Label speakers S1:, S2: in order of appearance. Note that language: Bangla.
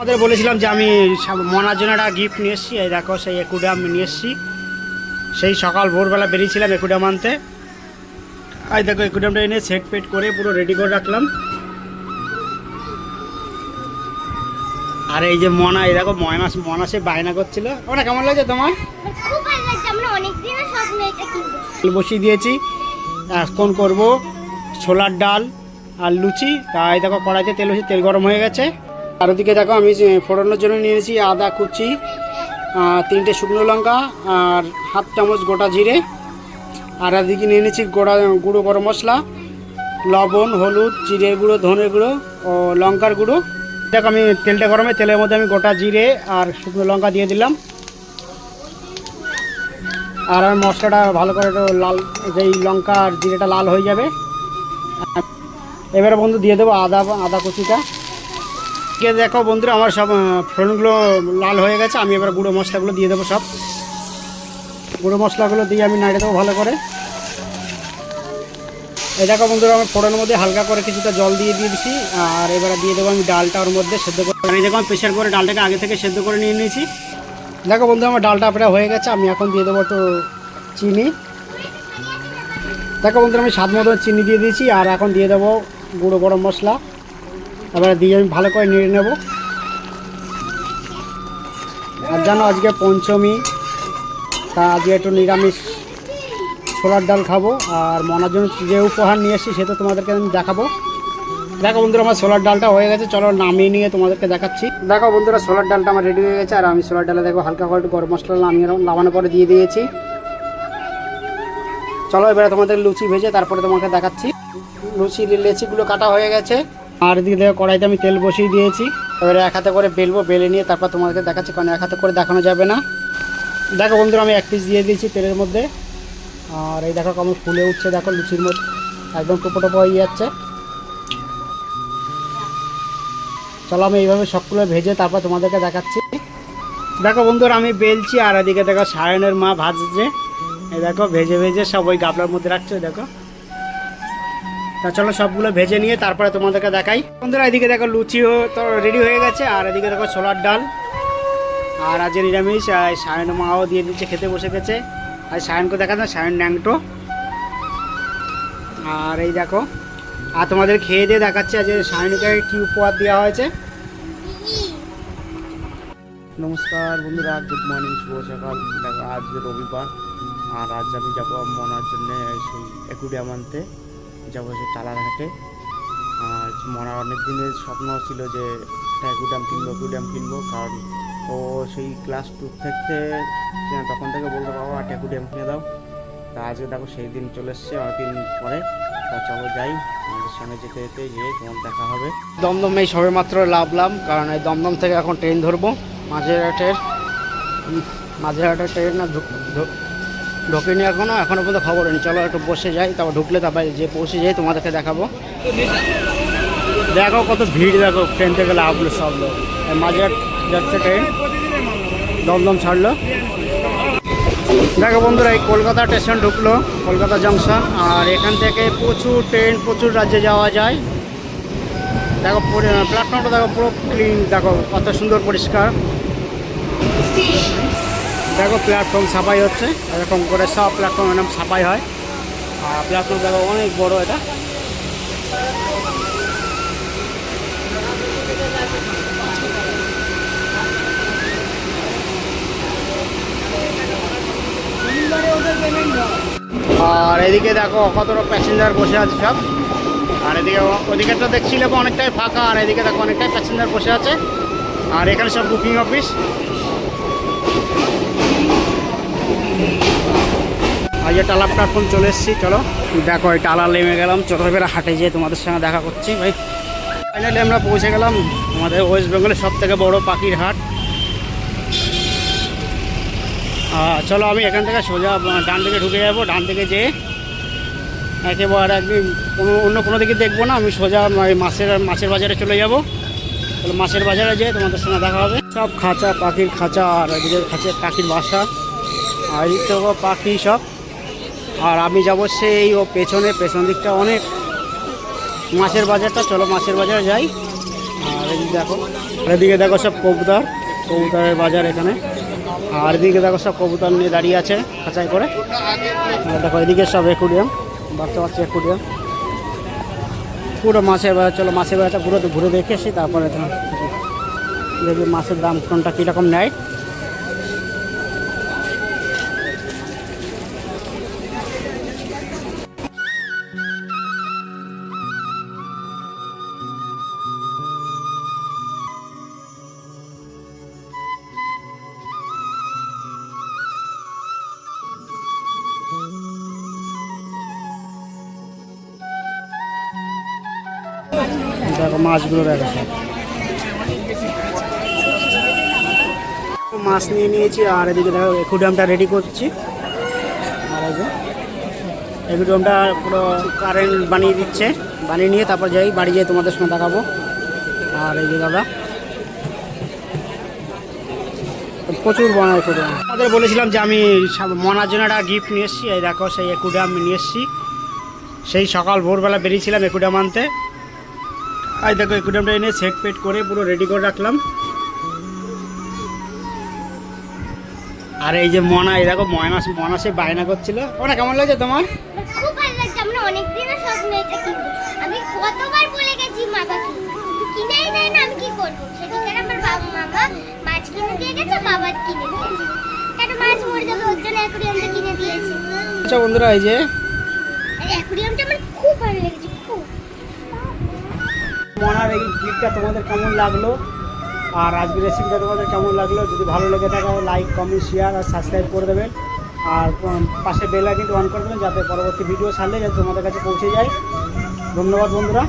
S1: আমাদের বলেছিলাম যে আমি মনার জন্য একটা গিফট নিয়ে এসেছি। এই দেখো সেই একুডাম নিয়ে এসেছি। সেই সকাল ভোরবেলা বেরিয়েছিলাম একুডাম আনতে। এই দেখো একুডামটা এনে সেট পেট করে পুরো রেডি করে রাখলাম। আর এই যে মনা এই দেখো ময়না মনা সে বায়না করছিল। ওটা কেমন লাগছে তোমার? বসিয়ে দিয়েছি। এখন করব? ছোলার ডাল আর লুচি। তাই দেখো কড়াইতে তেল বসে তেল গরম হয়ে গেছে। আর ওদিকে দেখো আমি ফোড়ানোর জন্য নিয়েছি আদা, কুচি তিনটে শুকনো লঙ্কা আর হাফ চামচ গোটা জিরে। আর এদিকে নিয়ে নিয়েছি গোড়া, গুঁড়ো গরম মশলা, লবণ, হলুদ, জিরের গুঁড়ো, ধনের গুঁড়ো ও লঙ্কার গুঁড়ো। দেখো আমি তেলটা গরমে, তেলের মধ্যে আমি গোটা জিরে আর শুকনো লঙ্কা দিয়ে দিলাম। আর আর মশলাটা ভালো করে লাল, যেই লঙ্কা আর জিরেটা লাল হয়ে যাবে। এবারে বন্ধু দিয়ে দেবো আদা আদা কুচিটা। কে দেখো বন্ধুরা, আমার সব ফোড়নগুলো লাল হয়ে গেছে, আমি এবার গুঁড়ো মশলাগুলো দিয়ে দেবো সব। গুঁড়ো মশলাগুলো দিয়ে আমি নাড়ে দেবো ভালো করে। এই দেখো বন্ধুরা আমার ফোড়নের মধ্যে হালকা করে কিছুটা জল দিয়ে দিয়ে দিচ্ছি আর এবারে দিয়ে দেবো আমি ডালটা ওর মধ্যে সেদ্ধ করে আমি দেখো, আমি প্রেশার করে ডালটাকে আগে থেকে সেদ্ধ করে নিয়ে নিয়েছি। দেখো বন্ধু আমার ডালটা প্রায় হয়ে গেছে, আমি এখন দিয়ে দেবো একটু চিনি। দেখো বন্ধুরা, আমি স্বাদ মতো চিনি দিয়ে দিয়েছি, আর এখন দিয়ে দেবো গুঁড়ো গরম মশলা। এবারে দিয়ে আমি ভালো করে নেড়ে নেব। আর জানো আজকে পঞ্চমী, তা আজকে একটু নিরামিষ ছোলার ডাল খাব, আর মনার জন্য যে উপহার নিয়ে এসেছি সেটা তোমাদেরকে আমি দেখাবো। দেখো বন্ধুরা, আমার সোলার ডালটা হয়ে গেছে, চলো নামিয়ে নিয়ে তোমাদেরকে দেখাচ্ছি। দেখো বন্ধুরা সোলার ডালটা আমার রেডি হয়ে গেছে, আর আমি সোলার ডালে দেখো হালকা করে একটু গরম মশলা নামিয়ে নামানোর পরে দিয়ে দিয়েছি। চলো এবারে তোমাদের লুচি ভেজে তারপরে তোমাকে দেখাচ্ছি। লুচি লেচিগুলো কাটা হয়ে গেছে। আর এদিকে দেখো কড়াইতে আমি তেল বসিয়ে দিয়েছি। এবারে এক হাতে করে বেলবো, বেলে নিয়ে তারপর তোমাদেরকে দেখাচ্ছি, কারণ এক হাতে করে দেখানো যাবে না। দেখো বন্ধুরা, আমি এক পিস দিয়ে দিয়েছি তেলের মধ্যে। আর এই দেখো কেমন ফুলে উঠছে, দেখো লুচির মধ্যে একদম টোপো টোপো হয়ে যাচ্ছে। চলো আমি এইভাবে সবগুলো ভেজে তারপর তোমাদেরকে দেখাচ্ছি। দেখো বন্ধুরা, আমি বেলছি আর এদিকে দেখো সায়নের মা ভাজছে। এই দেখো, ভেজে ভেজে সব ওই গাবলার মধ্যে রাখছে, দেখো। তা চলো সবগুলো ভেজে নিয়ে তারপরে তোমাদেরকে দেখাই। বন্ধুরা, এদিকে দেখো লুচিও তো রেডি হয়ে গেছে, আর এদিকে দেখো ছোলার ডাল। আর আজ নিরামিষ সায়ন মাও দিয়ে দিচ্ছে, খেতে বসে গেছে। আর সায়নকে দেখা যায় সায়ন ন্যাংটো। আর এই দেখো, আর তোমাদের খেয়ে দিয়ে দেখাচ্ছে আজ সায়নকে কি উপহার দেওয়া হয়েছে।
S2: নমস্কার বন্ধুরা গুড মর্নিং শুভ সকাল। দেখো আজ রবিবার, আর আজ আমি যাব মনার জন্য সেই একুডিয়াম যাব সেই টালারহাটে। আর মনার অনেক দিনের স্বপ্ন ছিল যে একটা একুডিয়াম কিনবো একুডিয়াম কিনবো। কারণ ও সেই ক্লাস টু থেকে তখন থেকে বলতে বাবা একটা একুডিয়াম কিনে দাও। তা আজকে দেখো সেই দিন চলে এসছে অনেকদিন পরে। তা চলো যাই আমাদের সঙ্গে যেতে যেতে গিয়ে তোমার দেখা হবে।
S1: দমদম সবে মাত্র লাভলাম, কারণ এই দমদম থেকে এখন ট্রেন ধরবো, মাঝেরহাটের মাঝেরহাটের ট্রেন না ঢোকেনি এখনও এখনও পর্যন্ত খবর নেই চলো একটু বসে যাই, তারপর ঢুকলে তারপর যে পৌঁছে যাই, তোমাদেরকে দেখাবো। দেখো কত ভিড়, দেখো ট্রেন থেকে লাভলো সব লোক। মাঝে যাচ্ছে ট্রেন দমদম ছাড়লো। দেখো বন্ধুরা, এই কলকাতা স্টেশন ঢুকলো, কলকাতা জংশন আর এখান থেকে প্রচুর ট্রেন প্রচুর রাজ্যে যাওয়া যায়। দেখো প্ল্যাটফর্মটা দেখো পুরো ক্লিন দেখো, কত সুন্দর পরিষ্কার। দেখো প্ল্যাটফর্ম সাফাই হচ্ছে। এরকম করে সব প্ল্যাটফর্ম এরকম সাফাই হয়। আর প্ল্যাটফর্ম দেখো অনেক বড় এটা। আর এদিকে দেখো কতটা প্যাসেঞ্জার বসে আছে সব। আর এদিকে ওদিকে তো দেখছিলে অনেকটাই ফাঁকা। আর এদিকে দেখো অনেকটাই প্যাসেঞ্জার বসে আছে। আর এখানে সব বুকিং অফিস আজ টালা প্ল্যাটফর্ম চলে এসেছি, চলো। দেখো, এই টালা নেমে গেলাম এবার হাটে যেয়ে তোমাদের সঙ্গে দেখা করছি, ভাই। ফাইনালি আমরা পৌঁছে গেলাম আমাদের ওয়েস্ট বেঙ্গলের সব থেকে বড় পাখির হাট। চলো, আমি এখান থেকে সোজা ডান দিকে ঢুকে যাব, ডান দিকে যেয়ে একেবারে একদিন কোনো, অন্য কোনো দিকে দেখব না, আমি সোজা ওই মাছের মাছের বাজারে চলে যাব। তাহলে মাছের বাজারে যেয়ে তোমাদের সঙ্গে দেখা হবে। সব খাঁচা, পাখির খাঁচা, আর এদিকে খাঁচা পাখির বাসা। আর থেকে পাখি সব। আর আমি যাব সেই ও পেছনে, পেছন দিকটা অনেক। মাছের বাজারটা, চলো মাছের বাজার যাই। আর এদিকে দেখো এদিকে দেখো সব কবুতর, কবুতরের বাজার এখানে। আর এদিকে দেখো সব কবুতর নিয়ে দাঁড়িয়ে আছে খাঁচাই করে। আর দেখো এদিকে সব একুরিয়াম বাচ্চা বাচ্চা একুরিয়াম। পুরো মাছের বাজার, চলো মাছের বাজারটা পুরো ঘুরে দেখে আসি, তারপরে দেখবি মাছের দাম কোনটা কীরকম নেয়। দেখো, মাছগুলো দেখো সব। মাছ নিয়ে নিয়েছি, আর এদিকে দেখো একুডিয়ামটা রেডি করছি। আর একুডিয়ামটা পুরো কারেন্ট বানিয়ে দিচ্ছে। বানিয়ে নিয়ে তারপর যাই, বাড়ি যেয়ে তোমাদের সঙ্গে দেখাবো। আর এই যে দাদা, প্রচুর বড় একুডিয়াম আমাদের বলেছিলাম যে আমি মনার জন্য একটা গিফট নিয়ে এসেছি। এই দেখো, সেই একুডিয়াম নিয়ে এসেছি। সেই সকাল ভোরবেলা বেরিয়েছিলাম একুডিয়াম আনতে। আজ দেখো একুডিয়ামটা এনে সেট পেট করে পুরো রেডি করে রাখলাম। আর এই যে মনা এই দেখো ময়না মনা সে বায়না করছিল। ওটা কেমন লাগছে তোমার?
S3: খুব ভালো লাগছে। আমরা অনেক দিনের স্বপ্ন এটা কিনবো। আমি কতবার বলে গেছি কিনেই দেয় না আমি কি করব? আমার বাবা মামা মাছ কিনে দিয়ে গেছে বাবা কিনে দিয়েছে একটা মাছ মরে যাবে ওর জন্য অ্যাকুরিয়ামটা কিনে দিয়েছে।
S1: আচ্ছা বন্ধুরা এই যে
S3: আর অ্যাকুরিয়ামটা আমার খুব ভালো লেগেছে। খুব
S1: মনার এই ক্লিপটা তোমাদের কেমন লাগল? আর আজকের রেসিপিটা তোমাদের কেমন লাগল? যদি ভালো লেগে থাকে লাইক কমেন্ট শেয়ার আর সাবস্ক্রাইব করে দেবেন। আর পাশে বেল কিন্তু অন করে দেবেন যাতে পরবর্তী ভিডিও ছাড়লে যাতে তোমাদের কাছে পৌঁছে যায়। ধন্যবাদ বন্ধুরা।